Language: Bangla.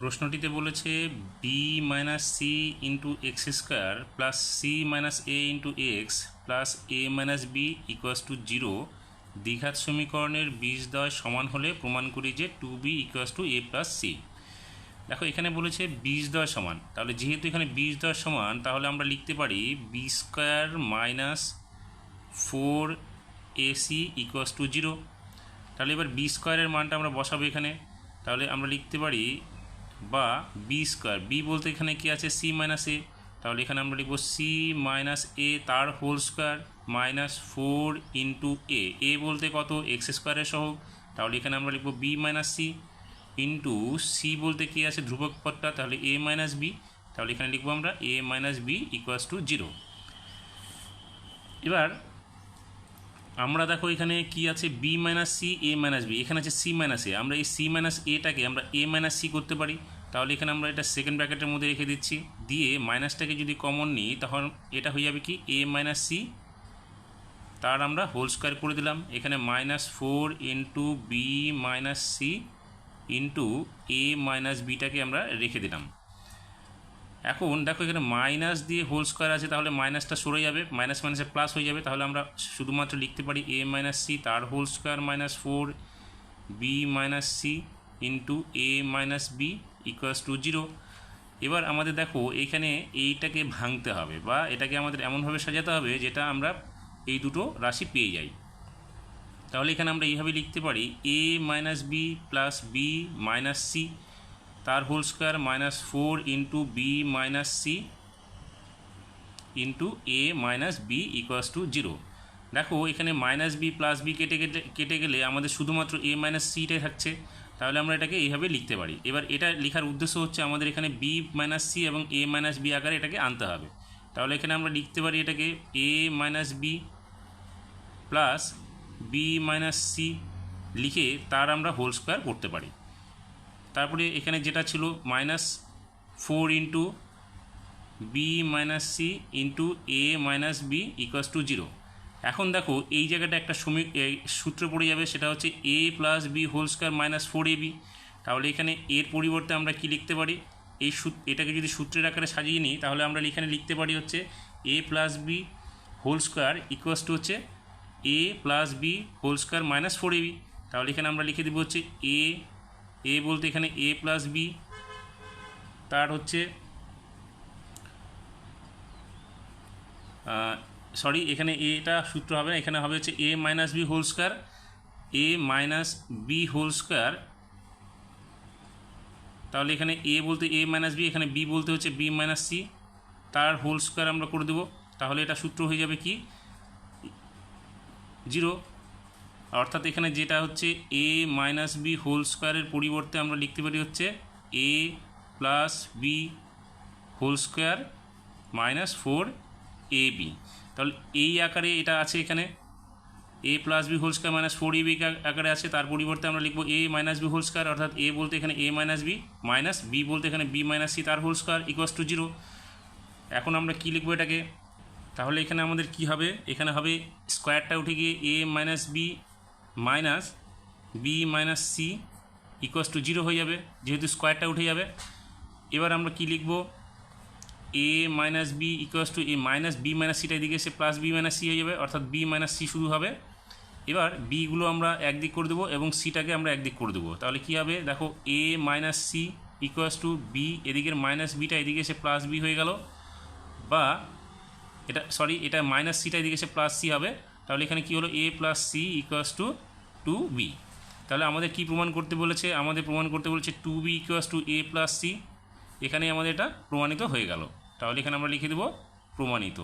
প্রশ্নটিতে বলেছে B minus C into X square plus C minus A into X plus A minus B equals to zero দ্বিঘাত সমীকরণের বীজদ্বয় সমান হলে প্রমাণ করি যে two B equals to A plus C দেখো, এখানে বলেছে বীজদ্বয় সমান। তাহলে যেহেতু এখানে বীজদ্বয় সমান, তাহলে আমরা লিখতে পারি B square minus four AC equals to zero তাহলে এবার বি স্কোয়ারের মানটা আমরা বসাবো এখানে। তাহলে আমরা লিখতে পারি বা বি স্কোয়ার বি বলতে এখানে কি আছে? সি মাইনাস এ তাহলে এখানে আমরা লিখব সি মাইনাস এ তার whole square minus four into A A বলতে কত? এক্স স্কোয়ারের সহ তাহলে এখানে আমরা লিখব B minus C into C বলতে কি আছে? ধ্রুবক পদটা। তাহলে এ মাইনাস বি তাহলে এখানে লিখব আমরা A minus B equals to zero এবার আমরা দেখো এখানে কি আছে? B minus C A minus B এখানে আছে সি মাইনাস এ আমরা এই সি মাইনাস এটাকে আমরা এ মাইনাস সি করতে পারি। তাহলে এখানে আমরা এটা সেকেন্ড ব্র্যাকেটের মধ্যে রেখে দিচ্ছি। দিয়ে মাইনাসটাকে যদি কমন নিই, তখন এটা হয়ে যাবে কি? এ মাইনাস সি তার আমরা হোল স্কোয়ার করে দিলাম। এখানে minus four into B minus C into A minus বিটাকে আমরা রেখে দিলাম। এখন দেখো এখানে মাইনাস দিয়ে হোল স্কোয়ার আছে, তাহলে মাইনাসটা সরে যাবে মাইনাস মাইনাসে প্লাস হয়ে যাবে, তাহলে আমরা শুধুমাত্র লিখতে পারি এ মাইনাস সি তার whole square minus four B minus C into A minus B equals to zero এবার আমাদের দেখো এইখানে এইটাকে ভাঙতে হবে, বা এটাকে আমাদের এমনভাবে সাজাতে হবে যেটা আমরা এই দুটো রাশি পেয়ে যাই। তাহলে এখানে আমরা এইভাবে লিখতে পারি A minus B plus B minus C তার whole square minus four into B minus C into A minus B equals to zero দেখো, এখানে মাইনাস বি প্লাস বি কেটে কেটে কেটে গেলে আমাদের শুধুমাত্র এ মাইনাস সিটাই থাকছে। তাহলে আমরা এটাকে এইভাবে লিখতে পারি। এবার এটা লেখার উদ্দেশ্য হচ্ছে আমাদের এখানে বি মাইনাস সি এবং এ মাইনাস বি আকারে এটাকে আনতে হবে। তাহলে এখানে আমরা লিখতে পারি এটাকে A minus B plus B minus C লিখে তার আমরা হোল স্কোয়ার করতে পারি। তারপরে এখানে যেটা ছিল minus four into B minus C into A minus B equals to zero এখন দেখো, এই জায়গাটা একটা সমী সূত্র পড়ে যাবে, সেটা হচ্ছে A plus B whole square minus four A B তাহলে এখানে এর পরিবর্তে আমরা কি লিখতে পারি? এই এটাকে যদি সূত্রের আকারে সাজিয়ে নিই, তাহলে আমরা এখানে লিখতে পারি হচ্ছে A plus B whole square equals to হচ্ছে A plus B whole square minus four A B তাহলে এখানে আমরা লিখে দেবো হচ্ছে এ এ বলতে এখানে এ প্লাস বি তার হচ্ছে সরি এখানে এটা সূত্র হবে না, এখানে হবে হচ্ছে A minus B whole square A minus B whole square তাহলে এখানে এ বলতে এ মাইনাস বি এখানে বি বলতে হচ্ছে বি মাইনাস সি তার হোল স্কোয়ার আমরা করে দেবো, তাহলে এটা সূত্র হয়ে যাবে কি? জিরো অর্থাৎ এখানে যেটা হচ্ছে এ মাইনাস বি হোল স্কোয়ারের পরিবর্তে আমরা লিখতে পারি হচ্ছে A plus B whole square minus four A B তাহলে এই আকারে এটা আছে এখানে। A plus B whole square minus four A B আকারে আছে। তার পরিবর্তে আমরা লিখব A minus B whole square অর্থাৎ এ বলতে এখানে A minus B minus B বলতে এখানে বি মাইনাস সি তার whole square equals to zero এখন আমরা কী লিখব এটাকে? তাহলে এখানে আমাদের কি হবে? এখানে হবে স্কোয়ারটা উঠে গিয়ে A minus B minus B minus C equals to zero হয়ে যাবে, যেহেতু স্কোয়ারটা উঠে যাবে। এবার আমরা কি লিখব? A minus B equals to A minus B minus সিটা এদিকে এসে প্লাস বি মাইনাস সি হয়ে যাবে, অর্থাৎ বি মাইনাস সি শুরু হবে। এবার বিগুলো আমরা একদিক করে দেবো এবং সিটাকে আমরা একদিক করে দেবো। তাহলে কী হবে? দেখো A minus C equals to B এদিকের মাইনাস বিটা এদিকে এসে প্লাস বি হয়ে গেল। বা, এটা সরি এটা মাইনাস সিটা এদিকে এসে প্লাস সি হবে। তাহলে এখানে কি হলো? A plus C equals to two B তাহলে আমাদের কি প্রমাণ করতে বলেছে? আমাদের প্রমাণ করতে বলেছে two B equals to A plus C এখানেই আমাদের এটা প্রমাণিত হয়ে গেল। তাহলে এখানে আমরা লিখে দেবো প্রমাণিত।